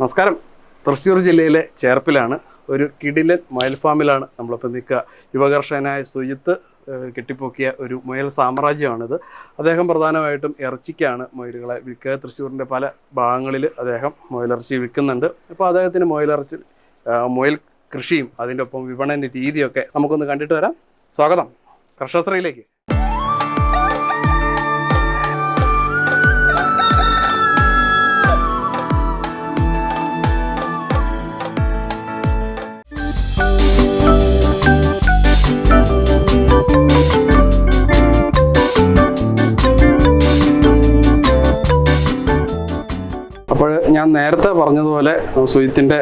നമസ്കാരം. തൃശ്ശൂർ ജില്ലയിലെ ചേർപ്പിലാണ് ഒരു കിടിലൻ മൊയൽ ഫാമിലാണ് നമ്മളിപ്പോൾ നിൽക്കുക. യുവകർഷകനായ സുജിത്ത് കെട്ടിപ്പൊക്കിയ ഒരു മുയൽ സാമ്രാജ്യമാണിത്. അദ്ദേഹം പ്രധാനമായിട്ടും ഇറച്ചിക്കാണ് മുയലുകളെ വിൽക്കുക. തൃശ്ശൂരിന്റെ പല ഭാഗങ്ങളിൽ അദ്ദേഹം മുയലിറച്ചി വിൽക്കുന്നുണ്ട്. അപ്പോൾ അദ്ദേഹത്തിന് മുയലിറച്ചി മുയൽ കൃഷിയും അതിന്റെ ഒപ്പം വിപണന രീതിയൊക്കെ നമുക്കൊന്ന് കണ്ടിട്ട് വരാം. സ്വാഗതം. കർഷകശ്രീയിലേക്ക്. ഞാൻ നേരത്തെ പറഞ്ഞതുപോലെ സുജിത്തിന്റെ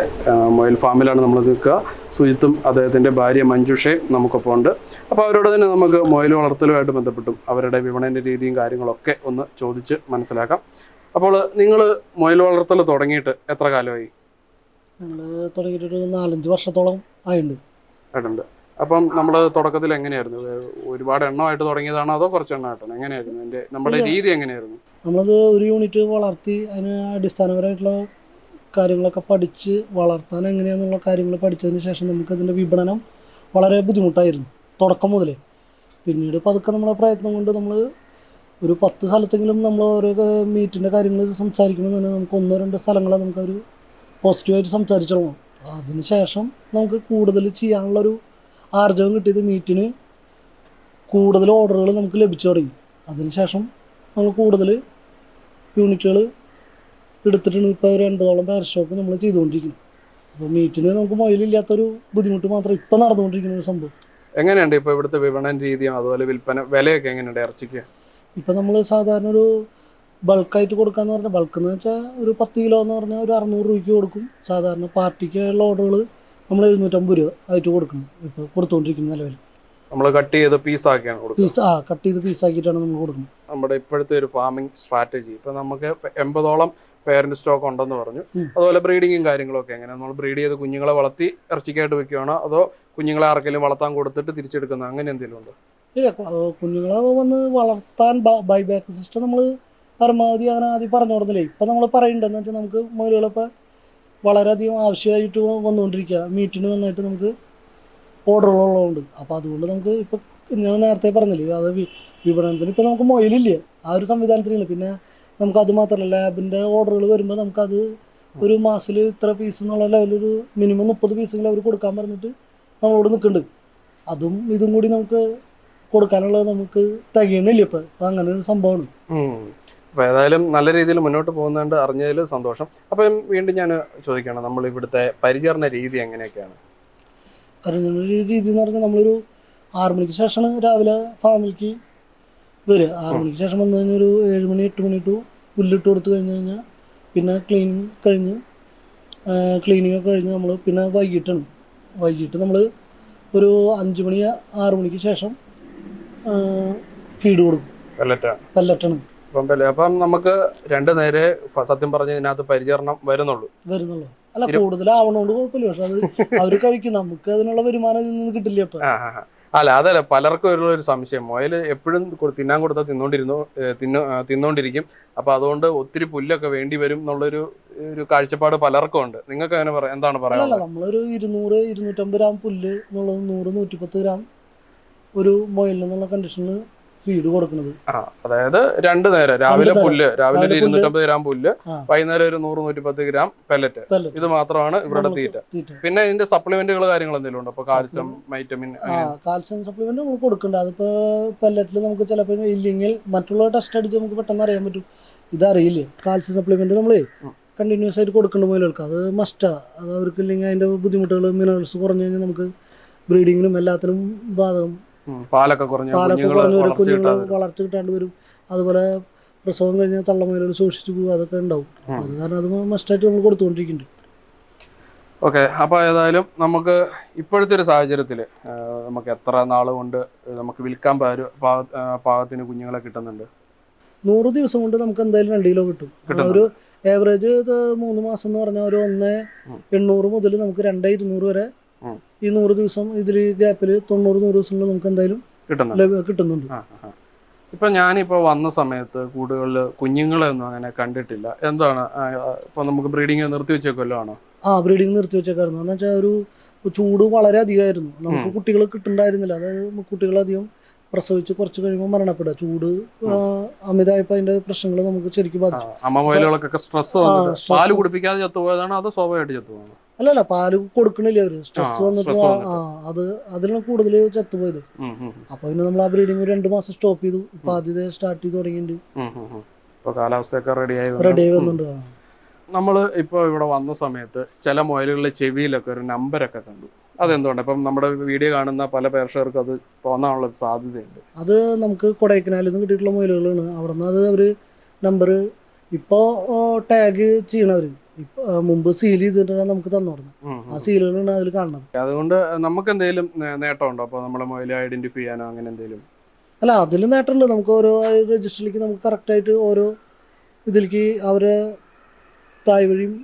മൊയിൽ ഫാമിലാണ് നമ്മൾ നിൽക്കുക. സുജിത്തും അദ്ദേഹത്തിന്റെ ഭാര്യ മഞ്ജുഷയും നമുക്കൊപ്പം ഉണ്ട്. അപ്പോൾ അവരോട് തന്നെ നമുക്ക് മൊയിൽ വളർത്തലുമായിട്ട് ബന്ധപ്പെട്ടും അവരുടെ വിപണന രീതിയും കാര്യങ്ങളൊക്കെ ഒന്ന് ചോദിച്ച് മനസ്സിലാക്കാം. അപ്പോൾ നിങ്ങൾ മൊയൽ വളർത്തൽ തുടങ്ങിയിട്ട് എത്ര കാലമായി? ഞങ്ങൾ തുടങ്ങിയിട്ട് നാലഞ്ച് വർഷത്തോളം ആയിട്ടുണ്ട്. ആയിട്ടുണ്ട്. അപ്പം നമ്മൾ തുടക്കത്തിൽ എങ്ങനെയായിരുന്നു? ഒരുപാട് എണ്ണമായിട്ട് തുടങ്ങിയതാണോ അതോ കുറച്ച് എണ്ണമായിട്ടാണോ എങ്ങനെയായിരുന്നു? എന്റെ നമ്മുടെ രീതി എങ്ങനെയായിരുന്നു? നമ്മളത് ഒരു യൂണിറ്റ് വളർത്തി അതിന് അടിസ്ഥാനപരമായിട്ടുള്ള കാര്യങ്ങളൊക്കെ പഠിച്ച് വളർത്താൻ എങ്ങനെയാണെന്നുള്ള കാര്യങ്ങൾ പഠിച്ചതിന് ശേഷം നമുക്ക് ഇതിന്റെ വിപണനം വളരെ ബുദ്ധിമുട്ടായിരുന്നു തുടക്കം മുതലേ. പിന്നീട് പതുക്കെ നമ്മളെ പ്രയത്നം കൊണ്ട് നമ്മൾ ഒരു പത്ത് സ്ഥലത്തെങ്കിലും നമ്മൾ ഓരോ മീറ്റിന്റെ കാര്യങ്ങൾ സംസാരിക്കുമ്പോൾ തന്നെ നമുക്ക് ഒന്നോ രണ്ടോ സ്ഥലങ്ങളെ നമുക്കൊരു പോസിറ്റീവായിട്ട് സംസാരിച്ചോളാം. തുടങ്ങും അതിന് ശേഷം നമുക്ക് കൂടുതൽ ചെയ്യാനുള്ളൊരു ആർജവം കിട്ടിയത് മീറ്റിന് കൂടുതൽ ഓർഡറുകൾ നമുക്ക് ലഭിച്ചു തുടങ്ങി. അതിനുശേഷം നമ്മൾ കൂടുതൽ യൂണിറ്റുകൾ എടുത്തിട്ടുണ്ട് ഇപ്പോൾ ഒരു എൺപതോളം പാരസ്റ്റോക്ക് നമ്മൾ ചെയ്തുകൊണ്ടിരിക്കുന്നു അപ്പോൾ മീറ്റിന് നമുക്ക് മൊയിലില്ലാത്തൊരു ബുദ്ധിമുട്ട് മാത്രം ഇപ്പം നടന്നുകൊണ്ടിരിക്കുന്ന ഒരു സംഭവം. എങ്ങനെയുണ്ട് ഇപ്പോൾ ഇവിടുത്തെ വിപണന രീതിയും അതുപോലെ വിൽപ്പന വിലയൊക്കെ എങ്ങനെയുണ്ട് ഇറച്ചിക്ക്? ഇപ്പം നമ്മൾ സാധാരണ ഒരു ബൾക്കായിട്ട് കൊടുക്കാന്ന് പറഞ്ഞാൽ ബൾക്ക് എന്ന് വെച്ചാൽ ഒരു പത്ത് കിലോ എന്ന് പറഞ്ഞാൽ ഒരു അറുന്നൂറ് രൂപയ്ക്ക് കൊടുക്കും. സാധാരണ പാർട്ടിക്കുള്ള ഓർഡറുകൾ നമ്മൾ എഴുന്നൂറ്റമ്പത് രൂപ ആയിട്ട് കൊടുക്കണം. ഇപ്പോൾ കൊടുത്തുകൊണ്ടിരിക്കുന്ന നിലവിൽ നമ്മൾ കട്ട് ചെയ്ത് പീസാക്കിയാണ് കൊടുക്കുന്നത് പീസ് ആ കട്ട് ചെയ്ത് പീസാക്കിയിട്ടാണ് നമ്മൾ കൊടുക്കുന്നത്. നമ്മുടെ ഇപ്പോഴത്തെ ഒരു ഫാമിംഗ് സ്ട്രാറ്റജി ഇപ്പൊ നമുക്ക് എൺപതോളം പേരന്റ് സ്റ്റോക്ക് ഉണ്ടെന്ന് പറഞ്ഞു. അതുപോലെ ബ്രീഡിങ്ങും കാര്യങ്ങളൊക്കെ എങ്ങനെ നമ്മൾ ബ്രീഡ് ചെയ്ത് കുഞ്ഞുങ്ങളെ വളർത്തി ഇറച്ചിക്കായിട്ട് വെക്കുകയാണോ അതോ കുഞ്ഞുങ്ങളെ ആർക്കെങ്കിലും വളർത്താൻ കൊടുത്തിട്ട് തിരിച്ചെടുക്കുന്ന അങ്ങനെ എന്തെങ്കിലും ഉണ്ടോ? ഇല്ല കുഞ്ഞുങ്ങളെ വന്ന് വളർത്താൻ ബൈബാക്ക് സിസ്റ്റം നമ്മൾ പരമാവധി അങ്ങനെ ആദ്യം പറഞ്ഞു കൊടുത്തില്ലേ ഇപ്പം നമ്മൾ പറയുന്നുണ്ടെന്ന് വെച്ചാൽ നമുക്ക് മുയലുകളിപ്പോൾ വളരെയധികം ആവശ്യമായിട്ട് വന്നുകൊണ്ടിരിക്കുക മീറ്റിന് നന്നായിട്ട് നമുക്ക് ഓർഡറുകളുള്ളതുകൊണ്ട് അപ്പോൾ അതുകൊണ്ട് നമുക്ക് ഇപ്പം ഞാൻ നേരത്തെ പറഞ്ഞില്ലേ അത് വിപണനത്തിന് ഇപ്പം നമുക്ക് മൊയിലില്ല. ആ ഒരു സംവിധാനത്തിലില്ല. പിന്നെ നമുക്ക് അത് മാത്രമല്ല ലാബിന്റെ ഓർഡറുകൾ വരുമ്പോൾ നമുക്കത് ഒരു മാസത്തിൽ ഇത്ര പീസ് എന്നുള്ള ലെവലൊരു മിനിമം മുപ്പത് പീസെങ്കിലും അവർ കൊടുക്കാൻ പറഞ്ഞിട്ട് നമ്മളോട് നിൽക്കുന്നുണ്ട് അതും ഇതും കൂടി നമുക്ക് കൊടുക്കാനുള്ളത് നമുക്ക് തികയണില്ല ഇപ്പം. ഇപ്പം അങ്ങനെ ഒരു സംഭവമാണ് അപ്പോൾ ഏതായാലും നല്ല രീതിയിൽ മുന്നോട്ട് പോകുന്നതുകൊണ്ട് അറിഞ്ഞതിൽ സന്തോഷം. അപ്പം വീണ്ടും ഞാൻ ചോദിക്കണം നമ്മൾ ഇവിടുത്തെ പരിചരണ രീതി എങ്ങനെയൊക്കെയാണ്? അറിയുന്ന രീതി എന്ന് പറഞ്ഞാൽ നമ്മളൊരു ആറ് മണിക്ക് ശേഷമാണ് രാവിലെ ഫാമിലിക്ക് വരിക. ആറ് മണിക്ക് ശേഷം വന്നു കഴിഞ്ഞാൽ ഒരു ഏഴ് മണി എട്ട് മണി ടു പുല്ലിട്ട് കൊടുത്തു കഴിഞ്ഞ് കഴിഞ്ഞാൽ പിന്നെ ക്ലീനിങ് കഴിഞ്ഞ് ക്ലീനിങ് ഒക്കെ കഴിഞ്ഞ് നമ്മൾ പിന്നെ വൈകിട്ടാണ്. വൈകിട്ട് നമ്മൾ ഒരു അഞ്ച് മണി ആറ് മണിക്ക് ശേഷം ഫീഡ് കൊടുക്കും. പെല്ലറ്റാണ്. അപ്പം നമുക്ക് രണ്ട് നേരെ സത്യം പറഞ്ഞ ഇതിനകത്ത് പരിചരണം വരുന്നുള്ളൂ. വരുന്നുള്ളൂ. അല്ല കൂടുതലാവണോണ്ട് കുഴപ്പമില്ല. പക്ഷെ അത് അവർ കഴിക്കും. നമുക്ക് അതിനുള്ള വരുമാനം ഇതിൽ നിന്ന് കിട്ടില്ല ഇപ്പൊ. അല്ല അതല്ല പലർക്കും ഒരു ഒരു സംശയം. മുയൽ എപ്പോഴും തിന്നാൻ കൊടുത്താൽ തിന്നോണ്ടിരുന്നു തിന്നു തിന്നോണ്ടിരിക്കും. അപ്പൊ അതുകൊണ്ട് ഒത്തിരി പുല്ലൊക്കെ വേണ്ടി വരും എന്നുള്ളൊരു ഒരു കാഴ്ചപ്പാട് പലർക്കും ഉണ്ട്. നിങ്ങൾക്ക് അങ്ങനെ പറയാം എന്താണ് പറയാ പറയാനുള്ളത്? നമ്മളൊരു ഇരുന്നൂറ് ഇരുന്നൂറ്റമ്പത് ഗ്രാം പുല്ല് എന്നുള്ളത് നൂറ് നൂറ്റിപ്പത്ത് ഗ്രാം ഒരു മൊയിൽ എന്നുള്ള കണ്ടീഷനിൽ ഫീഡ് കൊടുക്കുന്നത്? ആ അതായത് രണ്ടു നേരം. രാവിലെ പുല്ല് രാവിലെ ഒരു. ഇരുന്നൂറ്റമ്പത് ഗ്രാം പുല്ല്. വൈകുന്നേരം ഒരു നൂറ് നൂറ്റിപ്പത്ത് ഗ്രാം പെല്ലറ്റ് ഇത് മാത്രമാണ് ഇവരുടെ നമുക്ക് തീറ്റ. പിന്നെ ഇതിന്റെ സപ്ലിമെന്റുകൾ കാര്യങ്ങൾ എന്തെങ്കിലും ഉണ്ടോ? അപ്പൊ കാൽസ്യം വൈറ്റമിൻ കാൽസ്യം സപ്ലിമെന്റ് നമുക്ക് കൊടുക്കണ്ട. അതിപ്പോ പെല്ലറ്റിൽ നമുക്ക് ചിലപ്പോൾ ഇല്ലെങ്കിൽ മറ്റുള്ള ടെസ്റ്റ് അടിച്ച് നമുക്ക് പെട്ടെന്ന് അറിയാൻ പറ്റും. ഇതറിയില്ല? കാൽസ്യം സപ്ലിമെന്റ് നമ്മൾ കണ്ടിന്യൂസ് ആയിട്ട് കൊടുക്കേണ്ട മുതലുകൾക്ക് അത് മസ്റ്റാ അത് അവർക്ക് ഇല്ലെങ്കിൽ അതിന്റെ ബുദ്ധിമുട്ടുകൾ മിനറൽസ് കുറഞ്ഞു കഴിഞ്ഞാൽ നമുക്ക് ബ്രീഡിങ്ങിനും എല്ലാത്തിനും ബാധകം പാലൊക്കെ കുറഞ്ഞ പാലൊക്കെ കുറഞ്ഞു വരും. കുഞ്ഞുങ്ങൾ വളർച്ച കിട്ടാണ്ട് വരും. അതുപോലെ പ്രസവം കഴിഞ്ഞാൽ തള്ളമുയലുകൾ സൂക്ഷിച്ചു പോകും അതൊക്കെ ഉണ്ടാവും. അത് കാരണം അത് മസ്റ്റായിട്ട് നമ്മൾ കൊടുത്തുകൊണ്ടിരിക്കുന്നുണ്ട് ഓക്കെ അപ്പോൾ ഏതായാലും നമുക്ക് ഇപ്പോഴത്തെ ഒരു സാഹചര്യത്തിൽ നമുക്ക് എത്ര നാൾ കൊണ്ട് നമുക്ക് വിൽക്കാൻ പാകത്തിന് കുഞ്ഞുങ്ങളെ കിട്ടുന്നുണ്ട്? നൂറ് ദിവസം കൊണ്ട് നമുക്ക് എന്തായാലും രണ്ട് കിലോ കിട്ടും. ഒരു ഏവറേജ് മൂന്ന് മാസം എന്ന് പറഞ്ഞാൽ ഒരു ഒന്ന് എണ്ണൂറ് മുതൽ നമുക്ക് രണ്ടേ ഇരുന്നൂറ് വരെ. ഈ നൂറ് ദിവസം ഇതിൽ ഗ്യാപ്പിൽ തൊണ്ണൂറ് നൂറ് ദിവസം നമുക്ക് എന്തായാലും കിട്ടുന്നുണ്ട്. ഇപ്പൊ ഞാനിപ്പോ വന്ന സമയത്ത് കൂടുകളിൽ കുഞ്ഞുങ്ങളെ ഒന്നും അങ്ങനെ കണ്ടിട്ടില്ല. എന്താണ്? ഇപ്പൊ നമുക്ക് ബ്രീഡിങ് നിർത്തി വെച്ചേക്കല്ലോ ആണോ? ആ ബ്രീഡിങ് നിർത്തി വെച്ചേക്കായിരുന്നു. എന്ന് വെച്ചാൽ ഒരു ചൂട് വളരെ അധികമായിരുന്നു. നമുക്ക് കുട്ടികൾ കിട്ടുന്നുണ്ടായിരുന്നില്ല അതായത് കുട്ടികളധികം പ്രസവിച്ച് കുറച്ച് കഴിയുമ്പോൾ മരണപ്പെടുക. ചൂട് അമിതായപ്പോ അമിതമായപ്പോൾ അതിന്റെ പ്രശ്നങ്ങൾ നമുക്ക് ശരിക്കും ബാധിച്ചു. അമ്മ സ്ട്രെസ്. പാൽ കുടിപ്പിക്കാതെ ചത്തുപോയതാണോ? അതോ സ്വാഭാവികമായിട്ട് ചത്തുപോകണോ അല്ലല്ല പാൽ കൊടുക്കണില്ല അവർ? സ്ട്രെസ് വന്നിട്ട് ആ അത് അതിലാണ് കൂടുതൽ ചത്തുപോയത്. അപ്പൊ പിന്നെ നമ്മൾ ആ ബ്രീഡിങ് രണ്ടു മാസം സ്റ്റോപ്പ് ചെയ്തു. ഇപ്പൊ ആദ്യത്തെ സ്റ്റാർട്ട് ചെയ്ത് തുടങ്ങിയിട്ടുണ്ട്. കാലാവസ്ഥയൊക്കെ റെഡിയായി റെഡി വന്നിട്ടുണ്ട്. നമ്മൾ ഇപ്പോൾ ഇവിടെ വന്ന സമയത്ത് ചില മൊയലുകളിലെ ചെവിയിലൊക്കെ ഒരു നമ്പരൊക്കെ കണ്ടു. അതെന്തുകൊണ്ട്? ഇപ്പം നമ്മുടെ വീഡിയോ കാണുന്ന പല പേർഷകർക്കും അത് തോന്നാനുള്ള സാധ്യതയുണ്ട്. അത് നമുക്ക് കൊടൈക്കനാലിൽ നിന്ന് കിട്ടിയിട്ടുള്ള മൊയലുകളാണ്. അവിടെ നിന്ന് അത് അവർ നമ്പർ ഇപ്പോ ടാഗ് ചെയ്യണവര്. മുമ്പ് സീൽ ചെയ്തിട്ടാണ് നമുക്ക് തന്നു തുടങ്ങുന്നത് ആ. സീലുകളാണ് അതിൽ കാണുന്നത്. അതുകൊണ്ട് നമുക്ക് എന്തെങ്കിലും നേട്ടമുണ്ടോ? അപ്പോൾ നമ്മളെ മൊബൈൽ ഐഡന്റിഫൈ ചെയ്യാനോ അങ്ങനെ എന്തെങ്കിലും അല്ല അതിൽ നേട്ടമുണ്ട്. നമുക്ക് ഓരോ രജിസ്റ്ററിലേക്ക് നമുക്ക് കറക്റ്റായിട്ട് ഓരോ ഇതിലേക്ക് അവരെ തായ് വഴിയും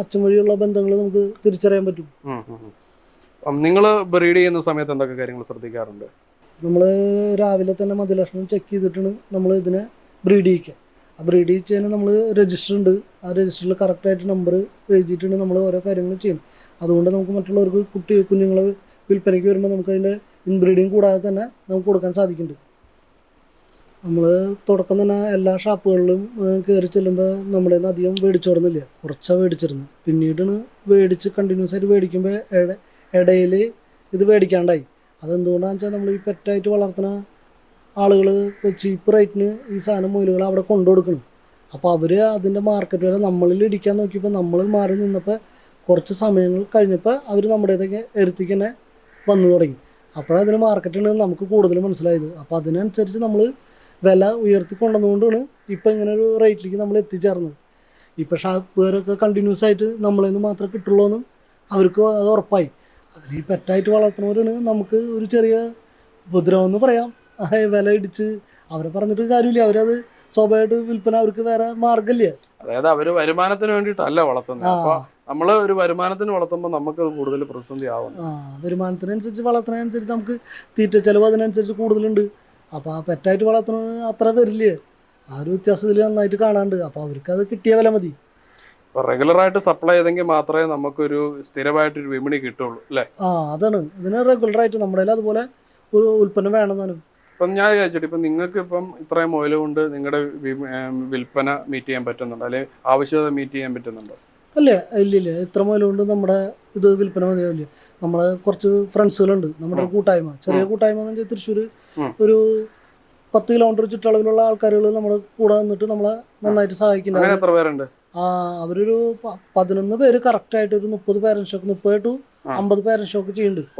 അച്ഛൻ വഴിയുള്ള ബന്ധങ്ങൾ നമുക്ക് തിരിച്ചറിയാൻ പറ്റും. നിങ്ങൾ ബ്രീഡ് ചെയ്യുന്ന സമയത്ത് എന്തൊക്കെ കാര്യങ്ങൾ ശ്രദ്ധിക്കാറുണ്ട്? നമ്മൾ രാവിലെ തന്നെ മതിലക്ഷണം ചെക്ക് ചെയ്തിട്ടാണ് നമ്മൾ ഇതിനെ ബ്രീഡ് ചെയ്യിക്കുക. ആ ബ്രീഡ് ചെയ്യാൻ നമ്മൾ രജിസ്റ്റർ ഉണ്ട്. ആ രജിസ്റ്ററിൽ കറക്റ്റായിട്ട് നമ്പർ എഴുതിയിട്ടുണ്ട്. നമ്മൾ ഓരോ കാര്യങ്ങൾ ചെയ്യും. അതുകൊണ്ട് നമുക്ക് മറ്റുള്ളവർക്ക് കുട്ടി കുഞ്ഞുങ്ങൾ വിൽപ്പനയ്ക്ക് വരുമ്പോൾ നമുക്ക് അതിന്റെ ഇൻബ്രീഡിങ് കൂടാതെ തന്നെ നമുക്ക് കൊടുക്കാൻ സാധിക്കുന്നുണ്ട്. നമ്മൾ തുടക്കം തന്നെ എല്ലാ ഷാപ്പുകളിലും കയറി ചെല്ലുമ്പോൾ നമ്മുടെ നിന്ന് അധികം മേടിച്ചോടുന്നില്ല കുറച്ചാണ് മേടിച്ചിരുന്നത് പിന്നീടാണ് മേടിച്ച് കണ്ടിന്യൂസ് ആയിട്ട് മേടിക്കുമ്പോൾ ഇട ഇടയിൽ ഇത് മേടിക്കാണ്ടായി. അതെന്തുകൊണ്ടാണെന്ന് വെച്ചാൽ നമ്മൾ ഈ പെറ്റായിട്ട് വളർത്തുന്ന ആളുകൾ ചീപ്പ് റേറ്റിന് ഈ സാധനം മുയലുകൾ അവിടെ കൊണ്ടു കൊടുക്കണം അപ്പോൾ അവർ അതിന്റെ മാർക്കറ്റ് വില നമ്മളിൽ ഇടിക്കാൻ നോക്കിയപ്പോൾ നമ്മൾ മാറി നിന്നപ്പോൾ കുറച്ച് സമയങ്ങൾ കഴിഞ്ഞപ്പോൾ അവർ നമ്മുടേതൊക്കെ എടുത്തേക്ക് തന്നെ വന്നു തുടങ്ങി. അപ്പോഴതിന് മാർക്കറ്റ് ഉണ്ടെന്ന് നമുക്ക് കൂടുതൽ മനസ്സിലായത്. അപ്പോൾ അതിനനുസരിച്ച് നമ്മൾ വില ഉയർത്തി കൊണ്ടുവന്നുകൊണ്ടാണ് ഇപ്പം ഇങ്ങനെ ഒരു റേറ്റിലേക്ക് നമ്മൾ എത്തിച്ചേർന്നത്. ഇപ്പം ഷാപ്പുകാരൊക്കെ കണ്ടിന്യൂസ് ആയിട്ട് നമ്മളിൽ നിന്ന് മാത്രമേ കിട്ടുള്ളൂ എന്ന് അവർക്ക് അത് ഉറപ്പായി. അതിൽ ഈ പെറ്റായിട്ട് വളർത്തുന്നവരാണ് നമുക്ക് ഒരു ചെറിയ ഉപദ്രവം എന്ന് പറയാം. വില ഇടിച്ച് അവരെ പറഞ്ഞിട്ട് കാര്യമില്ല. അവരത് സ്വാഭാവികമായിട്ട് വിൽപ്പന അവർക്ക് വേറെ മാർഗമില്ല അതായത് അവർ വരുമാനത്തിന് വേണ്ടിട്ടല്ല വളർത്തുന്നത്. നമ്മൾ അപ്പൊ നമ്മൾ ഒരു വരുമാനത്തിന് വളർത്തുമ്പോൾ നമുക്ക് കൂടുതൽ പ്രതിസന്ധി ആവും വരുമാനത്തിനനുസരിച്ച് വളർത്തുന്നതിനനുസരിച്ച് നമുക്ക് തീറ്റ ചെലവ് അതിനനുസരിച്ച് കൂടുതലുണ്ട്. അപ്പോൾ ആ പെറ്റായിട്ട് വളർത്തണ അത്ര വരില്ലേ. ആ ഒരു വ്യത്യാസത്തിൽ നന്നായിട്ട് കാണാണ്ട്. അപ്പോൾ അവർക്ക് അത് കിട്ടിയ വില മതി. റെഗുലർ ആയിട്ട് സപ്ലൈ ചെയ്തെങ്കിൽ മാത്രമേ നമുക്കൊരു സ്ഥിരമായിട്ടൊരു വിപണി കിട്ടുള്ളൂ അല്ലേ? ആ അതാണ്. ഇതിന് റെഗുലറായിട്ട് നമ്മുടെ അതുപോലെ ഒരു ഉൽപ്പന്നം വേണമെന്നാണ് ഇപ്പം ഞാൻ ചോദിച്ചിട്ട് ഇപ്പം നിങ്ങൾക്ക് ഇപ്പം ഇത്രയും മുതൽ കൊണ്ട് നിങ്ങളുടെ വിൽപ്പന മീറ്റ് ചെയ്യാൻ പറ്റുന്നുണ്ടോ? അല്ലെങ്കിൽ ആവശ്യകത മീറ്റ് ചെയ്യാൻ പറ്റുന്നുണ്ടോ? അല്ല ഇല്ല ഇല്ല ഇത്ര മുതൽ കൊണ്ട് നമ്മുടെ ഇത് വിൽപ്പന മതിയാവില്ല? നമ്മളെ കുറച്ച് ഫ്രണ്ട്സുകളുണ്ട് നമ്മുടെ കൂട്ടായ്മ. ചെറിയ കൂട്ടായ്മ എന്ന് വെച്ചാൽ തൃശ്ശൂർ ഒരു പത്ത് കിലോമീറ്റർ ചുറ്റളവിലുള്ള ആൾക്കാരുകൾ നമ്മൾ കൂടെ നിന്നിട്ട് നമ്മളെ നന്നായിട്ട് സഹായിക്കുന്നുണ്ട്. ആ അവരൊരു പതിനൊന്ന് പേര് കറക്റ്റ് ആയിട്ട് ഒരു മുപ്പത് പേരൻ ഷോക്ക് മുപ്പത് ടു. അമ്പത് പേരൻ ഷോക്ക് ചെയ്യുന്നുണ്ട്.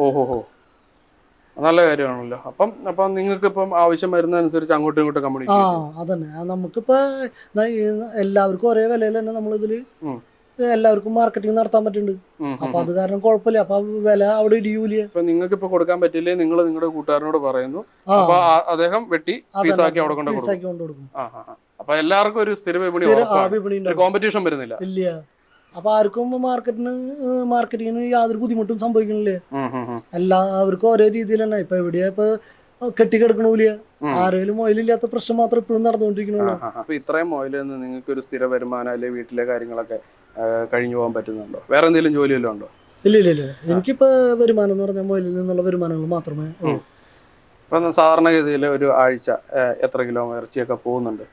നല്ല കാര്യമാണല്ലോ. അപ്പം അപ്പം നിങ്ങൾക്ക് ഇപ്പം ആവശ്യം വരുന്നതനുസരിച്ച് അങ്ങോട്ടും ഇങ്ങോട്ടും ആ കമ്മ്യൂണിക്കേറ്റ് അതന്നെ. ആ, നമുക്കിപ്പോ എല്ലാവർക്കും ഒരേ വിലയിൽ തന്നെ നമ്മളിതിൽ. എല്ലാവർക്കും മാർക്കറ്റിംഗ് നടത്താൻ പറ്റുന്നുണ്ട്. അപ്പൊ അത് കാരണം കുഴപ്പമില്ല. അപ്പൊ ആ വില അവിടെ ഇടിയൂല. ഇപ്പൊ നിങ്ങൾക്ക് ഇപ്പൊ കൊടുക്കാൻ പറ്റില്ലേ നിങ്ങൾ നിങ്ങളുടെ കൂട്ടുകാരനോട് പറയുന്നു. ആ. അപ്പൊ ആ- അദ്ദേഹം വെട്ടി. പീസാക്കി അവിടെ കൊണ്ട് കൊടുക്കും. ആ, ആ, ആ. അപ്പൊ എല്ലാവർക്കും ഒരു സ്ഥിര വിപണി ആ. കോമ്പറ്റീഷൻ വരുന്നില്ല. ഇല്ല. അപ്പൊ ആർക്കും മാർക്കറ്റിന് മാർക്കറ്റിങ്ങിന് യാതൊരു ബുദ്ധിമുട്ടും സംഭവിക്കണില്ലേ. എല്ലാവർക്കും ഒരേ രീതിയിൽ തന്നെ. ഇപ്പൊ എവിടെയാ ഇപ്പൊ കെട്ടിക്കിടക്കണില്ല. ആരെങ്കിലും മൊയിലില്ലാത്ത പ്രശ്നം മാത്രം ഇപ്പോഴും നടന്നുകൊണ്ടിരിക്കണല്ലോ. അപ്പൊ ഇത്രയും നിന്ന് നിങ്ങൾക്ക് ഒരു സ്ഥിര വരുമാനം അല്ലെ വീട്ടിലെ കാര്യങ്ങളൊക്കെ കഴിഞ്ഞു പോകാൻ പറ്റുന്നുണ്ടോ? വേറെ എന്തെങ്കിലും ജോലി വല്ലതും ഉണ്ടോ? ഇല്ല ഇല്ല ഇല്ല. എനിക്കിപ്പോ വരുമാനം എന്ന് പറഞ്ഞാൽ മൊയിലിൽ നിന്നുള്ള വരുമാനങ്ങൾ മാത്രമേ ഉള്ളൂ. ഇപ്പൊ സാധാരണഗതിയിൽ ഒരു ആഴ്ച എത്ര കിലോ ഇറച്ചിയൊക്കെ പോകുന്നുണ്ട്?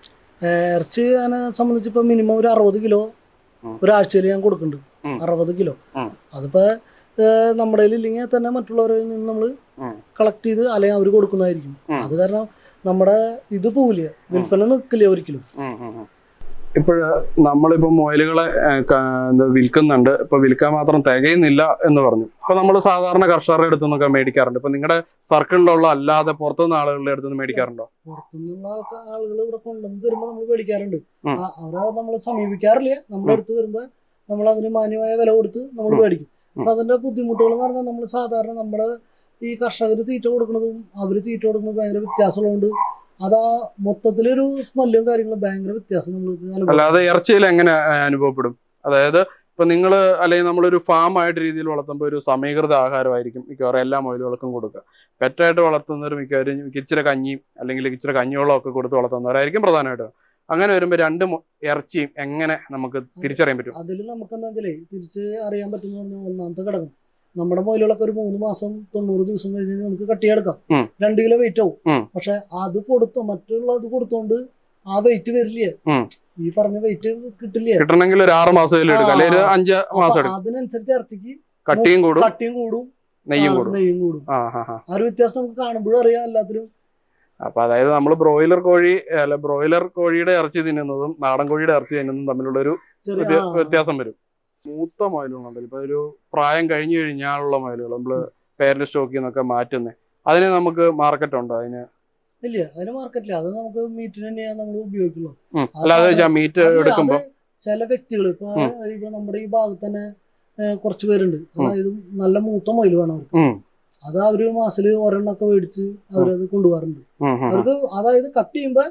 ഇറച്ചി അതിനെ സംബന്ധിച്ച് ഇപ്പൊ മിനിമം ഒരു അറുപത് കിലോ. ഒരാഴ്ചയിൽ ഞാൻ കൊടുക്കുന്നുണ്ട്. അറുപത് കിലോ. അതിപ്പോ നമ്മുടെ ഇല്ലെങ്കിൽ തന്നെ മറ്റുള്ളവരിൽ നിന്ന് നമ്മൾ കളക്ട് ചെയ്ത് അല്ലെങ്കിൽ അവർ കൊടുക്കുന്നതായിരിക്കും. അത് കാരണം നമ്മുടെ ഇത് പോവില്ല. വിൽപ്പന നിൽക്കില്ല ഒരിക്കലും. ഇപ്പോഴ് നമ്മളിപ്പോൾ മുയലുകളെ വിൽക്കുന്നുണ്ട്. ഇപ്പൊ വിൽക്കാൻ മാത്രം തികയുന്നില്ല എന്ന് പറഞ്ഞു. അപ്പൊ നമ്മൾ സാധാരണ കർഷകരുടെ അടുത്ത് നിന്നൊക്കെ മേടിക്കാറുണ്ട്. ഇപ്പൊ നിങ്ങളുടെ സർക്കിളിലുള്ള അല്ലാതെ പുറത്തുനിന്ന് ആളുകളുടെ അടുത്ത് നിന്ന് മേടിക്കാറുണ്ടോ? പുറത്തുനിന്നുള്ള ആളുകൾ ഇവിടെ കൊണ്ടുവന്ന് തരുമ്പോൾ നമ്മൾ മേടിക്കാറുണ്ട്. അവരെ നമ്മൾ സമീപിക്കാറില്ല. നമ്മുടെ അടുത്ത് വരുമ്പോൾ നമ്മൾ അതിന് മാന്യമായ വില കൊടുത്ത് നമ്മൾ. മേടിക്കും. ഉം. അപ്പൊ അതിന്റെ ബുദ്ധിമുട്ടുകൾ എന്ന് പറഞ്ഞാൽ നമ്മൾ സാധാരണ നമ്മുടെ ഈ കർഷകർ തീറ്റ കൊടുക്കുന്നതും അവർ തീറ്റ കൊടുക്കുന്നതും ഭയങ്കര വ്യത്യാസമുള്ളതുകൊണ്ട് അതാ മൊത്തത്തിലൊരു സ്മെല്ലും കാര്യങ്ങളും ഭയങ്കര വ്യത്യാസം അല്ലാതെ ഇറച്ചിയിൽ എങ്ങനെ അനുഭവപ്പെടും? അതായത് ഇപ്പൊ നിങ്ങൾ അല്ലെങ്കിൽ നമ്മളൊരു ഫാം ആയിട്ട് രീതിയിൽ വളർത്തുമ്പോൾ ഒരു സമീകൃത ആഹാരമായിരിക്കും മിക്കവാറും എല്ലാ മൊയിലുകൾക്കും കൊടുക്കുക. പെറ്റായിട്ട് വളർത്തുന്നവർ മിക്കവാറും ഇച്ചിരി കഞ്ഞിയും അല്ലെങ്കിൽ ഇച്ചിരി കഞ്ഞിവെള്ളം ഒക്കെ കൊടുത്ത് വളർത്തുന്നവരായിരിക്കും പ്രധാനമായിട്ട്. അങ്ങനെ വരുമ്പോൾ രണ്ട് ഇറച്ചിയും എങ്ങനെ നമുക്ക് തിരിച്ചറിയാൻ പറ്റും? അതിൽ നമുക്ക് എന്താ തിരിച്ച് അറിയാൻ പറ്റുന്ന ഒന്നാമത്തെ ഘടകം നമ്മുടെ മുയലുകളൊക്കെ ഒരു മൂന്ന് മാസം തൊണ്ണൂറ് ദിവസം കഴിഞ്ഞ് കഴിഞ്ഞാൽ നമുക്ക് കട്ടിയെടുക്കാം. രണ്ട് കിലോ വെയിറ്റ് ആവും. പക്ഷെ അത് കൊടുത്തോ മറ്റുള്ള അത് കൊടുത്തോണ്ട് ആ വെയിറ്റ് വരില്ല? ഈ പറഞ്ഞ വെയിറ്റ് കിട്ടില്ല? കിട്ടണമെങ്കിൽ ഒരു ആറ് മാസം അഞ്ച് മാസം അതിനനുസരിച്ച് ഇറച്ചിക്ക് കട്ടിയും കൂടും. കട്ടിയും കൂടും. നെയ്യും കൂടും. നെയ്യും കൂടും. ആ ഒരു വ്യത്യാസം നമുക്ക് കാണുമ്പോഴും അറിയാം എല്ലാത്തിലും അപ്പൊ അതായത് നമ്മൾ ബ്രോയിലർ കോഴി അല്ല ബ്രോയിലർ കോഴിയുടെ ഇറച്ചി തിന്നുന്നതും നാടൻ കോഴിയുടെ ഇറച്ചി തിന്നുന്നതും തമ്മിലുള്ള ഒരു വ്യത്യാസം വരും. മൂത്ത മയിലുകളുണ്ടല്ലോ ഇപ്പൊ ഒരു പ്രായം കഴിഞ്ഞു കഴിഞ്ഞാലുള്ള മയിലുകൾ നമ്മൾ പേരന്റ് സ്റ്റോക്കിൽ നിന്നൊക്കെ മാറ്റുന്നത് അതിന് നമുക്ക് മാർക്കറ്റ് ഉണ്ടോ അതിന്? ഇല്ല അതിന് മാർക്കറ്റില്ല അത് നമുക്ക് മീറ്റിന് തന്നെയാണ് നമ്മൾ ഉപയോഗിക്കുള്ളൂ. അല്ലാതെ മീറ്റ് എടുക്കുമ്പോ? ചില വ്യക്തികൾ ഇപ്പൊ. ഇപ്പൊ നമ്മുടെ ഈ ഭാഗത്ത് തന്നെ കുറച്ച് പേരുണ്ട്. അതായത് നല്ല മൂത്ത മൊയിൽ വേണം അവർക്ക്. അത് അവർ മാസത്തിൽ ഒരെണ്ണൊക്കെ മേടിച്ച് അവരത് കൊണ്ടുപോകാറുണ്ട്. അവർക്ക് അതായത് കട്ട് ചെയ്യുമ്പോ.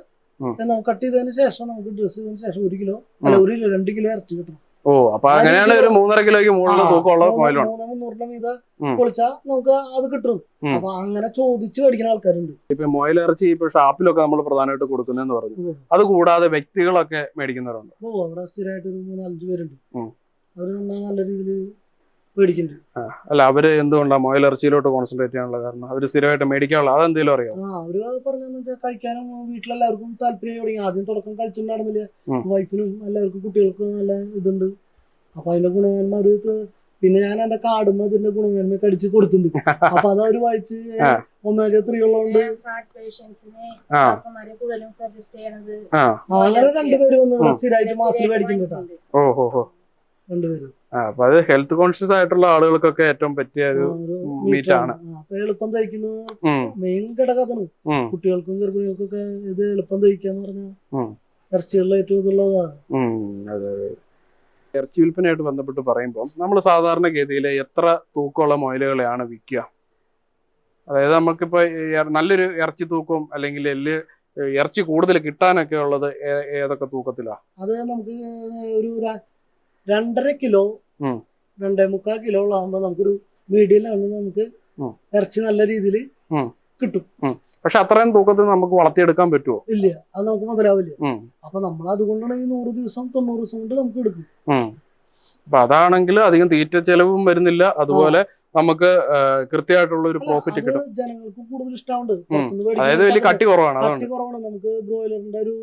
നമുക്ക് കട്ട് ചെയ്തതിന് ശേഷം നമുക്ക് ഡ്രസ് ചെയ്തതിന് ശേഷം ഒരു കിലോ അല്ല ഒരു കിലോ രണ്ട് കിലോ ഇറച്ചി കിട്ടും ഓ അപ്പൊ അങ്ങനെയാണ് ഒരു മൂന്നര കിലോയ്ക്ക് മുകളിൽ തൂക്കമുള്ള മൂന്ന് മൊയിലുണ്ട്. മൂന്ന് മുന്നൂറിന്റെ പൊളിച്ചാ നമുക്ക് അത് കിട്ടും. അപ്പൊ അങ്ങനെ ചോദിച്ച് മേടിക്കുന്ന ആൾക്കാരുണ്ട്. ഇപ്പൊ മൊയിൽ ഇറച്ചി ഇപ്പൊ ഷാപ്പിലൊക്കെ നമ്മൾ പ്രധാനമായിട്ട് കൊടുക്കുന്നതെന്ന് പറഞ്ഞു. അത് കൂടാതെ വ്യക്തികളൊക്കെ മേടിക്കുന്നവരുണ്ട്. ഓ അവിടെ സ്ഥിരമായിട്ട് ഒരു മൂന്നാലഞ്ച് പേരുണ്ട്. അവർ നല്ല രീതിയിൽ മേടിക്കുന്നുണ്ട് അല്ല അവർ എന്തുകൊണ്ടാണ് മൊയിൽ ഇറച്ചിയിലോട്ട് കോൺസെൻട്രേറ്റ് ചെയ്യാനുള്ള കാരണം? അവർ സ്ഥിരമായിട്ട് മേടിക്കാനുള്ള അതെന്തെങ്കിലും അറിയാം? ആ അവർ പറഞ്ഞെന്ന് വെച്ചാൽ കഴിക്കാനും വീട്ടിലെല്ലാവർക്കും താല്പര്യം തുടങ്ങി. ആദ്യം തുടക്കം കഴിച്ചിട്ടുണ്ടായിരുന്നില്ല. വൈഫിനും എല്ലാവർക്കും കുട്ടികൾക്കും നല്ല ഇതുണ്ട്. അപ്പൊ അതിന്റെ ഗുണമേന്മ ഒരു പിന്നെ ഞാൻ എന്റെ കാടുമ്പോ അതിന്റെ ഗുണമേന്മ കടിച്ച് കൊടുത്തിട്ടുണ്ട്. അപ്പൊ അത് അവർ വായിച്ച് ഒന്നാകെ ഒമേഗ ത്രീ ഉള്ളതുകൊണ്ട് അങ്ങനെ രണ്ടുപേരും വന്ന്. സ്ഥിരമായിട്ട് മാസം മേടിക്കുന്നുണ്ട് രണ്ടുപേര്. അപ്പൊ അത് ഹെൽത്ത് കോൺഷ്യസ് ആയിട്ടുള്ള ആളുകൾക്കൊക്കെ ഏറ്റവും പറ്റിയ ഒരു meat ആണ്. എളുപ്പം തയ്ക്കുന്നു മെയിൻ ഘടകതാണ് കുട്ടികൾക്കും ഗർഭിണികൾക്കൊക്കെ ഇത് എളുപ്പം തയ്ക്കാന്ന് പറഞ്ഞാൽ. ഇറച്ചികളിൽ ഏറ്റവും ഇതുള്ളതാണ് ഇറച്ചി വിൽപ്പനയായിട്ട് ബന്ധപ്പെട്ട് പറയുമ്പോൾ നമ്മൾ സാധാരണഗതിയിൽ എത്ര തൂക്കമുള്ള മൊയിലുകളെയാണ് വിൽക്കുക? അതായത് നമുക്കിപ്പോ ഈ നല്ലൊരു ഇറച്ചി തൂക്കവും അല്ലെങ്കിൽ എല്ല് ഇറച്ചി കൂടുതൽ കിട്ടാനൊക്കെ ഉള്ളത് ഏതൊക്കെ തൂക്കത്തിലാ? അത് നമുക്ക് ഒരു രണ്ടര കിലോ. രണ്ടേ മുക്കാൽ കിലോ ഉള്ളതാകുമ്പോ നമുക്കൊരു മീഡിയം ലെവലിൽ നമുക്ക്. ഇറച്ചി നല്ല രീതിയിൽ കിട്ടും. പക്ഷെ അത്രയും തൂക്കത്തിൽ നമുക്ക് വളർത്തിയെടുക്കാൻ പറ്റുമോ ഇല്ല. അത് നമുക്ക് മുതലാവില്ല. അപ്പൊ നമ്മൾ അതുകൊണ്ടാണ് ഈ നൂറ് ദിവസം തൊണ്ണൂറ് ദിവസം കൊണ്ട് നമുക്ക് എടുക്കും. അപ്പൊ അതാണെങ്കിൽ അധികം തീറ്റ ചെലവും വരുന്നില്ല. അതുപോലെ നമുക്ക് കൃത്യമായിട്ടുള്ള ഒരു പ്രോഫിറ്റ് കിട്ടും. ജനങ്ങൾക്ക് കൂടുതൽ ഇഷ്ടമുണ്ട് അതായത് വലിയ കട്ടി കുറവാണ് കട്ടി കുറവാണ്. നമുക്ക് ബ്രോയിലറിന്റെ ഒരു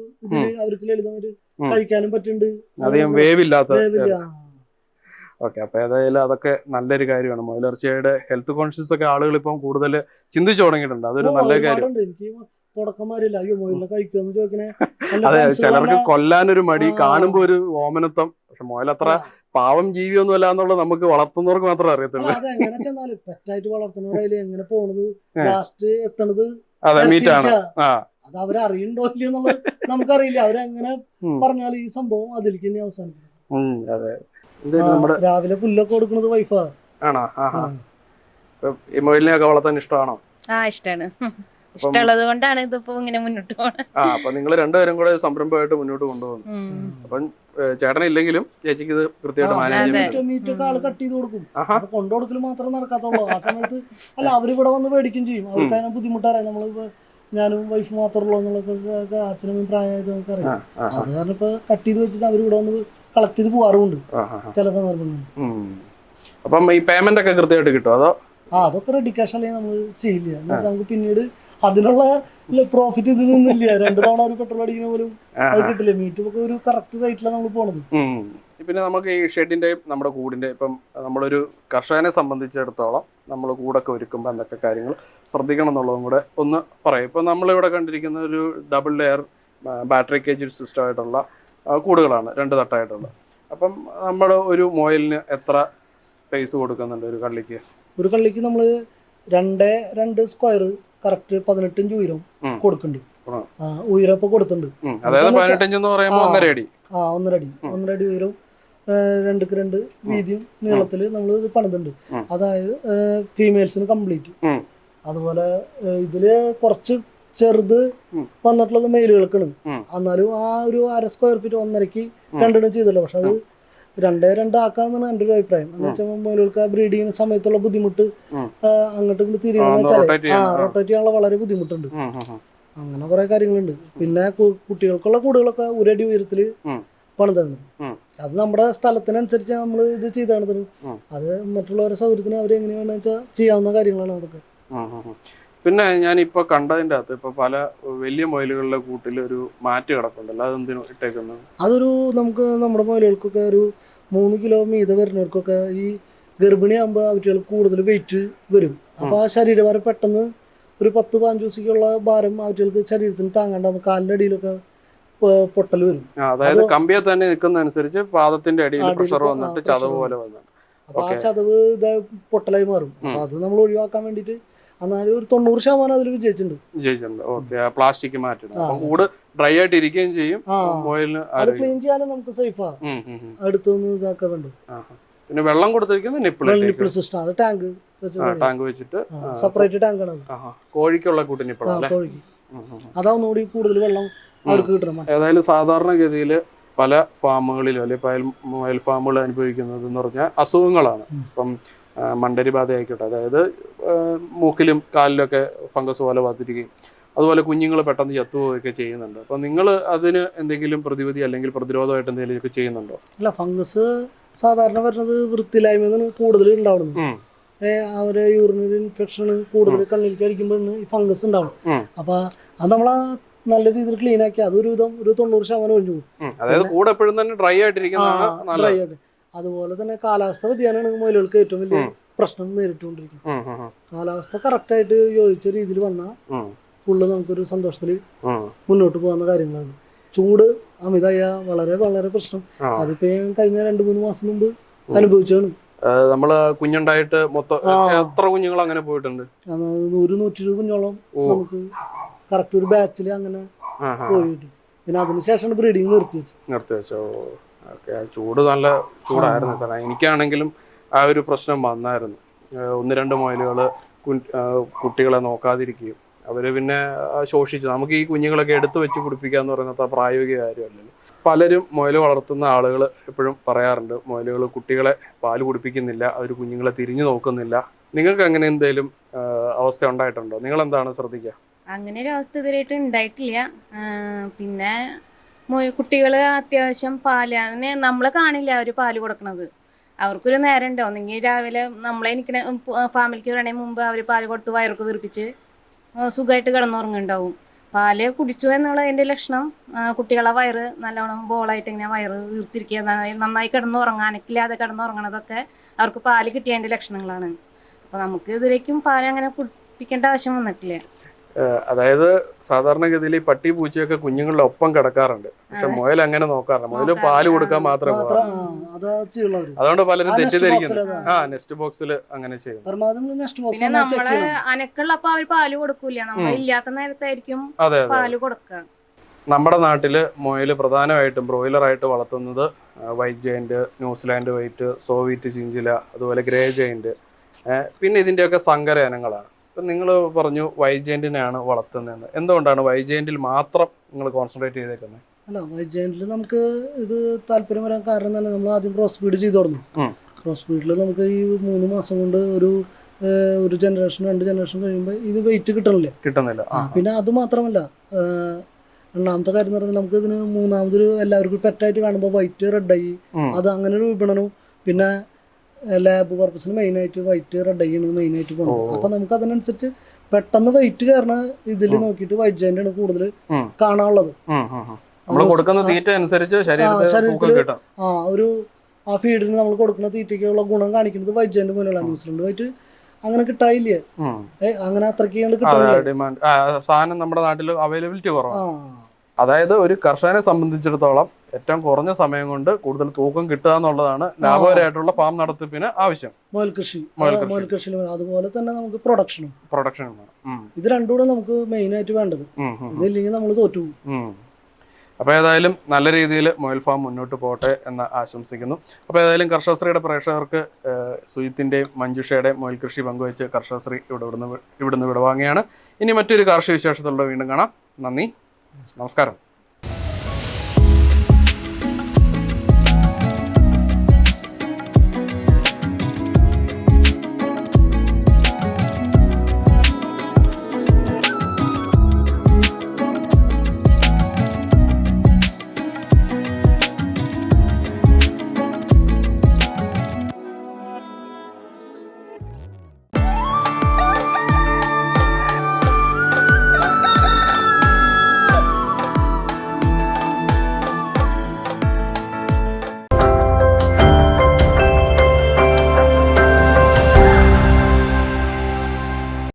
അവർക്ക് ലളിതമായിട്ട്. കഴിക്കാനും പറ്റുന്നുണ്ട്. അധികം വേവില്ലാത്ത വേവില്ല. ഓക്കെ അപ്പൊ ഏതായാലും അതൊക്കെ നല്ലൊരു കാര്യമാണ്. മൊയിലർച്ചയുടെ ഹെൽത്ത് കോൺഷ്യസ് ഒക്കെ ആളുകൾ ഇപ്പം കൂടുതൽ ചിന്തിച്ചു തുടങ്ങിയിട്ടുണ്ട്. അതൊരു നല്ല കാര്യം. തുടക്കന്മാരില്ല അയ്യോ മൊയല കഴിക്കുമെന്ന് ചോദിക്കണേ. അതെ ചിലർക്ക് കൊല്ലാൻ ഒരു മടി. കാണുമ്പോ ഒരു ഓമനത്വം. പക്ഷെ മുയൽ അത്ര പാവം ജീവിയൊന്നും അല്ല എന്നുള്ളത് നമുക്ക് വളർത്തുന്നവർക്ക് മാത്രമേ അറിയത്തുള്ളൂ. അല്ല, അതെങ്ങനെ ചെന്നാലും പെറ്റായിട്ട് വളർത്തുന്നവരതിൽ എങ്ങനെ പോണത്. ലാസ്റ്റ് എത്തണത്? അതെ മീറ്റ് ആണ്. ആ. അത് അവരറിയണ്ടോ ഇല്ലെന്നുള്ളത് നമുക്കറിയില്ല. അവരെങ്ങനെ. പറഞ്ഞാൽ ഈ സംഭവം അതിലേക്ക് തന്നെ അവസാനിക്കും അതെ. രാവിലെ പുല്ലൊക്കെ കൊടുക്കുന്നത് വൈഫാ ആണോ? ആ. ഈ മൊയിലിനെയൊക്കെ വളർത്താൻ ഇഷ്ടമാണോ? ആ ഇഷ്ടാണ്. ഇഷ്ടമുള്ളത് കൊണ്ടാണ് ഇതിപ്പോ ഇങ്ങനെ മുന്നോട്ട് പോകുന്നത് ആ അപ്പൊ നിങ്ങൾ രണ്ടുപേരും കൂടെ സംരംഭമായിട്ട് മുന്നോട്ട് കൊണ്ടുപോകുന്നു. അപ്പം ചേട്ടൻ ഇല്ലെങ്കിലും ചേച്ചിക്ക് ഇത് കൃത്യമായിട്ട് മാനേജ് ചെയ്യാൻ അതെ. പറ്റും. മീറ്റ് ഒക്കെ ആൾ കട്ട് ചെയ്ത് കൊടുക്കും. ആഹാ. മാത്രം നടക്കാത്തുള്ളൂ. ആ സമയത്ത് അല്ല അവരിവിടെ വന്ന് മേടിക്കും ചെയ്യും. അവർക്ക് അതിനെ ബുദ്ധിമുട്ടറിയാം. നമ്മൾ ഞാനും വൈഫ് മാത്രമുള്ള ഉള്ളൂ എന്നുള്ളതൊക്കെ അച്ഛനും പ്രായമായത് നമുക്കറിയാം ആ, ആ, അത് കാരണം ഇപ്പൊ കട്ട് ചെയ്ത് വെച്ചിട്ട് അവർ ഇവിടെ വന്ന് കളക്ട് ചെയ്ത് പോകാറുമുണ്ട്. ചില സന്ദർഭങ്ങളിൽ. അപ്പം ഈ പേയ്മെന്റ് ഒക്കെ കൃത്യമായിട്ട് കിട്ടും അതോ? ആ അതൊക്കെ റെഡി ക്യാഷ് അല്ലെങ്കിൽ നമ്മൾ ചെയ്യില്ല. നമുക്ക് പിന്നീട് അതിനുള്ള പ്രോഫിറ്റ് ഇതിൽ നിന്നില്ല? രണ്ടു തവണ ഒരു പെട്രോൾ അടിക്കുന്ന പോലും അത് കിട്ടില്ല. മീറ്റ് ഒക്കെ ഒരു കറക്റ്റ് റേറ്റിലാണ് നമ്മൾ പോണത്. പിന്നെ നമുക്ക് ഈ ഷെഡിന്റെയും നമ്മുടെ കൂടിന്റെ ഇപ്പം നമ്മളൊരു കർഷകനെ സംബന്ധിച്ചിടത്തോളം നമ്മൾ കൂടൊക്കെ ഒരുക്കുമ്പോൾ എന്തൊക്കെ കാര്യങ്ങൾ ശ്രദ്ധിക്കണം എന്നുള്ളതും കൂടെ ഒന്ന് പറയാം. ഇപ്പം നമ്മളിവിടെ കണ്ടിരിക്കുന്ന ഒരു double layer battery cage system ആയിട്ടുള്ള കൂടുകളാണ് രണ്ട് തട്ടായിട്ടുള്ള അപ്പം നമ്മൾ ഒരു മോയിലിന് എത്ര സ്പേസ് കൊടുക്കുന്നുണ്ട് ഒരു കള്ളിക്ക്? ഒരു കള്ളിക്ക് നമ്മൾ രണ്ടേ രണ്ട് സ്ക്വയർ കറക്റ്റ് പതിനെട്ടും ഉയരം കൊടുക്കണ്ട് കൊടുക്കുന്നുണ്ട്. ആ. ആ ഉയരം ഇപ്പൊ കൊടുത്തിട്ടുണ്ട് ആ. ഒന്നര അടി ആ ഒന്നര അടി ഒന്നര അടി ഉയരവും ആ, രണ്ടുക്ക് രണ്ട് വീതിയും നീളത്തിൽ നമ്മൾ പണിതുണ്ട്. അതായത് ഫീമെയിൽസിന് കംപ്ലീറ്റ്. അതുപോലെ ഇതിൽ കുറച്ച് ചെറുത്. വന്നിട്ടുള്ളത് മെയിലുകൾക്കാണ്. എന്നാലും ആ ഒരു അര സ്ക്വയർ ഫീറ്റ് ഒന്നരക്ക് രണ്ടെണ്ണം ചെയ്തല്ലോ പക്ഷെ അത് രണ്ടേ രണ്ടാക്കാന്നാണ് എന്റെ ഒരു അഭിപ്രായം. എന്ന് വെച്ചാൽ മുയലുകൾക്ക് ബ്രീഡിങ്ങിന് സമയത്തുള്ള ബുദ്ധിമുട്ട് അങ്ങോട്ട് ഇങ്ങോട്ട് ആ, തിരിയണമെന്ന് വെച്ചാൽ ആ റൊട്ടേറ്റ് ചെയ്യാനുള്ള വളരെ ബുദ്ധിമുട്ടുണ്ട്. അങ്ങനെ കുറെ കാര്യങ്ങളുണ്ട്. പിന്നെ കുട്ടികൾക്കുള്ള കൂടുകളൊക്കെ ഒരടി ഉയരത്തിൽ. പണിതാണ്. അത് നമ്മുടെ സ്ഥലത്തിനനുസരിച്ച് നമ്മൾ ഇത് ചെയ്താണ് അത്. മറ്റുള്ളവരുടെ സൗകര്യത്തിന് അവർ എങ്ങനെയാണെന്ന് വെച്ചാൽ ചെയ്യാവുന്ന കാര്യങ്ങളാണ് അതൊക്കെ. പിന്നെ ഞാൻ ഇപ്പൊ കണ്ടതിന്റെ അകത്ത് ഇപ്പൊ പല വലിയ മൊയിലുകളുടെ കൂട്ടിൽ ഒരു മാറ്റ് കിടപ്പുണ്ടല്ലോ. അതെന്തിനു ഇട്ടേക്കുന്നത്? അതൊരു നമുക്ക് നമ്മുടെ മൊയിലുകൾക്കൊക്കെ ഒരു മൂന്ന് കിലോ മീത വരുന്നവർക്കൊക്കെ ഈ ഗർഭിണിയാകുമ്പോൾ അവറ്റുകൾ കൂടുതൽ വെയിറ്റ് വരും. അപ്പോൾ ആ ശരീരഭാരം പെട്ടെന്ന് ഒരു പത്ത് പതിനഞ്ച് ദിവസത്തേക്കുള്ള ഭാരം അവറ്റുകൾക്ക് ശരീരത്തിന് താങ്ങാണ്ടാകുമ്പോൾ കാലിന്റെ അടിയിലൊക്കെ പൊട്ടൽ വരും. അതായത് കമ്പിയെ തന്നെ നിൽക്കുന്നതനുസരിച്ച് പാദത്തിന്റെ അടിയിൽ പ്രഷർ വന്നിട്ട് ചതവ് പോലെ വന്നു. അപ്പോൾ ആ. ചതവ് ഇത് പൊട്ടലായി മാറും. അപ്പോൾ അത് നമ്മൾ ഒഴിവാക്കാൻ വേണ്ടിയിട്ട് എന്നാലും ഒരു തൊണ്ണൂറ് ശതമാനം അതിൽ വിജയിച്ചിട്ടുണ്ട്. വിജയിച്ചിട്ടുണ്ട്. ഓക്കെ. പ്ലാസ്റ്റിക് മാറ്റണം. അപ്പം കൂട് ഡ്രൈ ആയിട്ട് ഇരിക്കുകയും ചെയ്യും. അത് ക്ലീൻ ചെയ്യാനും നമുക്ക് സേഫാ. അടുത്തൊന്നും ഇതാക്കാൻ വേണ്ടു. പിന്നെ വെള്ളം കൊടുത്തിരിക്കുന്നത് നിപ്പിൾ നിപ്പിൾ സിസ്റ്റം. അത് ടാങ്ക് ടാങ്ക് വെച്ചിട്ട് സെപ്പറേറ്റ് ടാങ്കാണ് ആണ് കോഴിക്കുള്ള കൂട്ടി നിപ്പിൾ കോഴിക്ക്. അതാവുന്നൂടി കൂടുതൽ വെള്ളം അവർക്ക് കിട്ടണം. ഏതായാലും സാധാരണഗതിയിൽ പല ഫാമുകളിലും അല്ലെങ്കിൽ പയൽ മൊയൽ ഫാമുകൾ അനുഭവിക്കുന്നത് എന്ന് പറഞ്ഞാൽ അസുഖങ്ങളാണ്. ഉം. മണ്ടരി ബാധ ആയിക്കോട്ടെ അതായത് മൂക്കിലും കാലിലൊക്കെ ഫംഗസ് പോലെ വന്നിരിക്കുകയും അതുപോലെ കുഞ്ഞുങ്ങൾ പെട്ടെന്ന് ചത്തുപോവുകയൊക്കെ ചെയ്യുന്നുണ്ട്. അപ്പോൾ നിങ്ങൾ അതിന് എന്തെങ്കിലും പ്രതിവിധി അല്ലെങ്കിൽ പ്രതിരോധമായിട്ട് എന്തെങ്കിലുമൊക്കെ ചെയ്യുന്നുണ്ടോ? അല്ല ഫംഗസ് സാധാരണ വരുന്നത് വൃത്തിയില്ലായ്മ കൂടുതൽ ഉണ്ടാവുന്നത്. അവരെ യൂറിനറി ഇൻഫെക്ഷൻ കൂടുതൽ കണ്ണിലേക്ക് അടിക്കുമ്പോഴാണ് ഈ ഫംഗസ് ഉണ്ടാവും. അപ്പൊ അത് നമ്മൾ നല്ല രീതിയിൽ ക്ലീൻ ആക്കി അതൊരു വിധം ഒരു തൊണ്ണൂറ് ശതമാനം ഒഴിഞ്ഞു പോകും. അതായത് കൂടെ എപ്പോഴും തന്നെ ഡ്രൈ ആയിട്ടിരിക്കുന്നതാണ് ആ, നല്ലത്. dry ആക്കി. അതുപോലെ തന്നെ കാലാവസ്ഥ വ്യതിയാനമാണ് മുയലുകൾക്ക് ഏറ്റവും വലിയ പ്രശ്നം നേരിട്ടുകൊണ്ടിരിക്കുന്നത് കാലാവസ്ഥ കറക്റ്റ് ആയിട്ട് കാലാവസ്ഥ കറക്റ്റായിട്ട് യോജിച്ച രീതിയിൽ വന്നാൽ. ഫുള്ള് നമുക്കൊരു സന്തോഷത്തിൽ മുന്നോട്ട് പോകുന്ന കാര്യങ്ങളാണ്. ചൂട് അമിതമായ വളരെ വളരെ പ്രശ്നം. അതിപ്പോ ഞാൻ കഴിഞ്ഞ രണ്ടു മൂന്ന് മാസം മുമ്പ് അനുഭവിച്ചാണ് നമ്മൾ കുഞ്ഞുണ്ടായിട്ട് മൊത്തം എത്ര കുഞ്ഞുങ്ങൾ അങ്ങനെ പോയിട്ടുണ്ട്? നൂറ് നൂറ്റി ഇരുപത് കുഞ്ഞോളം നമുക്ക് കറക്റ്റ് ഒരു ബാച്ചിൽ അങ്ങനെ. പോയിട്ട് പിന്നെ അതിനുശേഷമാണ് ബ്രീഡിങ് നിർത്തി വെച്ചു നിർത്തി വെച്ചോ ചൂട് നല്ല ചൂടായിരുന്നു കാരണം എനിക്കാണെങ്കിലും ആ ഒരു പ്രശ്നം വന്നായിരുന്നു. ഒന്ന് രണ്ട് മൊയിലുകൾ കുട്ടികളെ നോക്കാതിരിക്കുകയും അവർ പിന്നെ ആ, ശോഷിച്ചു നമുക്ക് ഈ കുഞ്ഞുങ്ങളൊക്കെ എടുത്തു വെച്ച് കുടിപ്പിക്കുക എന്ന് പറയുന്നത് അത്ര പ്രായോഗിക കാര്യമല്ലല്ലോ. പലരും മുയൽ വളർത്തുന്ന ആളുകൾ എപ്പോഴും പറയാറുണ്ട് മുയലുകൾ കുട്ടികളെ പാൽ കുടിപ്പിക്കുന്നില്ല അവർ കുഞ്ഞുങ്ങളെ തിരിഞ്ഞു നോക്കുന്നില്ല. നിങ്ങൾക്ക് അങ്ങനെ എന്തെങ്കിലും അവസ്ഥ ഉണ്ടായിട്ടുണ്ടോ? നിങ്ങൾ എന്താണ് ശ്രദ്ധിക്കുക? അങ്ങനെ ഒരു അവസ്ഥ ഇതുവരെയായിട്ട് ഉണ്ടായിട്ടില്ല. പിന്നെ കുട്ടികൾ അത്യാവശ്യം പാൽ അങ്ങനെ നമ്മളെ കാണില്ല അവർ പാൽ കൊടുക്കണത്. അവർക്കൊരു നേരം ഉണ്ടോ ഒന്നെങ്കിൽ രാവിലെ നമ്മളെ എനിക്കണ ഫാമിലിക്ക് വരണേ മുമ്പ് അവർ പാൽ കൊടുത്ത് വയറൊക്കെ വീർപ്പിച്ച് സുഖമായിട്ട് കിടന്നുറങ്ങുണ്ടാവും. പാൽ കുടിച്ചു എന്നുള്ളതിന്റെ ലക്ഷണം കുട്ടികളെ വയറ് നല്ലോണം ബോളായിട്ട് ഇങ്ങനെ വയറ് വീർത്തിരിക്കുക നന്നായി കിടന്നുറങ്ങാൻ അനക്കില്ലാതെ കിടന്നുറങ്ങണതൊക്കെ അവർക്ക് പാൽ കിട്ടിയതിന്റെ ലക്ഷണങ്ങളാണ്. അപ്പോൾ നമുക്ക് ഇതിലേക്കും പാൽ അങ്ങനെ കുടിപ്പിക്കേണ്ട ആവശ്യം വന്നിട്ടില്ല. അതായത് സാധാരണഗതിയിൽ ഈ പട്ടി പൂച്ചയൊക്കെ കുഞ്ഞുങ്ങളുടെ ഒപ്പം കിടക്കാറുണ്ട്. പക്ഷെ മുയൽ അങ്ങനെ നോക്കാറില്ല. മുയൽ. പാൽ കൊടുക്കാൻ മാത്രമേ അതുകൊണ്ട് പലരും തെറ്റിദ്ധരിക്കുന്നു. ആ നെക്സ്റ്റ് ബോക്സിൽ അങ്ങനെ ചെയ്യും പിന്നെ നമ്മൾ അനക്കുള്ളപ്പോ അവർ പാൽ കൊടുക്കൂല നമ്മൾ ഇല്ലാത്ത നേരത്തായിരിക്കും അതെ അതെ പാൽ കൊടുക്കുക. നമ്മുടെ നാട്ടിൽ മുയൽ പ്രധാനമായിട്ടും ബ്രോയിലറായിട്ട് വളർത്തുന്നത് white giant New Zealand white Soviet chinchilla അതുപോലെ ഗ്രേ ജയന്റ് പിന്നെ ഇതിന്റെയൊക്കെ സങ്കര ഇനങ്ങളാണ്. ഇപ്പം നിങ്ങൾ പറഞ്ഞു വൈജയന്റിനെയാണ് വളർത്തുന്നതെന്ന്. എന്തുകൊണ്ടാണ് വൈജയന്റിൽ മാത്രം നിങ്ങൾ കോൺസെൻട്രേറ്റ് ചെയ്തേക്കുന്നത്? അല്ല വൈജയന്റിൽ നമുക്ക് ഇത് താല്പര്യം വരാൻ കാരണം തന്നെ നമ്മൾ ആദ്യം ക്രോസ് ബ്രീഡ് ചെയ്ത് തുടങ്ങും. ക്രോസ് ബ്രീഡിൽ നമുക്ക് ഈ മൂന്ന് മാസം കൊണ്ട് ഒരു ഒരു ജനറേഷൻ രണ്ട് ജനറേഷൻ കഴിയുമ്പോൾ ഇത് വെയിറ്റ് കിട്ടണില്ല. കിട്ടുന്നില്ല. ആ. പിന്നെ അത് മാത്രമല്ല രണ്ടാമത്തെ കാര്യം എന്ന് പറഞ്ഞാൽ നമുക്ക് ഇതിന് മൂന്നാമതൊരു എല്ലാവർക്കും പെറ്റായിട്ട് കാണുമ്പോൾ വൈറ്റ് റെഡായി ആയി. അത് അങ്ങനെ ഒരു വിപണനവും. പിന്നെ ലാബ് പർപ്പസിന് മെയിനായിട്ട് വൈറ്റ് റെഡ് മെയിൻ ആയിട്ട് പോകുന്നത് അപ്പൊ നമുക്ക് അതിനനുസരിച്ച് പെട്ടെന്ന് വൈറ്റ് കയറണ ഇതിൽ നോക്കിയിട്ട് വൈറ്റ് ജയന്റാണ് കൂടുതൽ കാണാനുള്ളത്. നമ്മൾ കൊടുക്കുന്ന തീറ്റ അനുസരിച്ച് ശരീരത്തിൽ ആ ഒരു ആ ഫീഡിന് നമ്മൾ കൊടുക്കുന്ന തീറ്റയ്ക്കുള്ള ഗുണം കാണിക്കുന്നത് വൈറ്റ് ജയന്റ് പോലെയുള്ള ന്യൂസിലൻഡ് വൈറ്റ് അങ്ങനെ കിട്ടായില്ല. അങ്ങനെ അത്രയ്ക്ക് ഡിമാൻഡ് സാധനം നമ്മുടെ നാട്ടിൽ അവൈലബിലിറ്റി കുറവാണ് അതായത് ഒരു കർഷകനെ സംബന്ധിച്ചിടത്തോളം ഏറ്റവും കുറഞ്ഞ സമയം കൊണ്ട് കൂടുതൽ തൂക്കം കിട്ടുക എന്നുള്ളതാണ് ലാഭകരമായിട്ടുള്ള ഫാം നടത്തിപ്പിന് ആവശ്യം. മുയൽ കൃഷി. മുയൽ കൃഷി. അതുപോലെ തന്നെ നമുക്ക് പ്രൊഡക്ഷനും പ്രൊഡക്ഷനും ഇത് രണ്ടും നമുക്ക് മെയിൻ ആയിട്ട് വേണ്ടത്. ഇതില്ലെങ്കിൽ നമ്മൾ തോറ്റു അപ്പൊ അപ്പോൾ ഏതായാലും നല്ല രീതിയിൽ മൊയിൽ ഫാം മുന്നോട്ട് പോകട്ടെ എന്ന് ആശംസിക്കുന്നു. അപ്പോൾ ഏതായാലും കർഷകശ്രീയുടെ പ്രേക്ഷകർക്ക് സുജിത്തിന്റെയും മഞ്ജുഷയുടെയും മുയൽ കൃഷി പങ്കുവെച്ച് കർഷകശ്രീ ഇവിടെ ഇവിടുന്ന് ഇവിടുന്ന് വിടവാങ്ങിയാണ് ഇനി മറ്റൊരു കാർഷിക വിശേഷത്തോടെ വീണ്ടും കാണാം. നന്ദി. നമസ്കാരം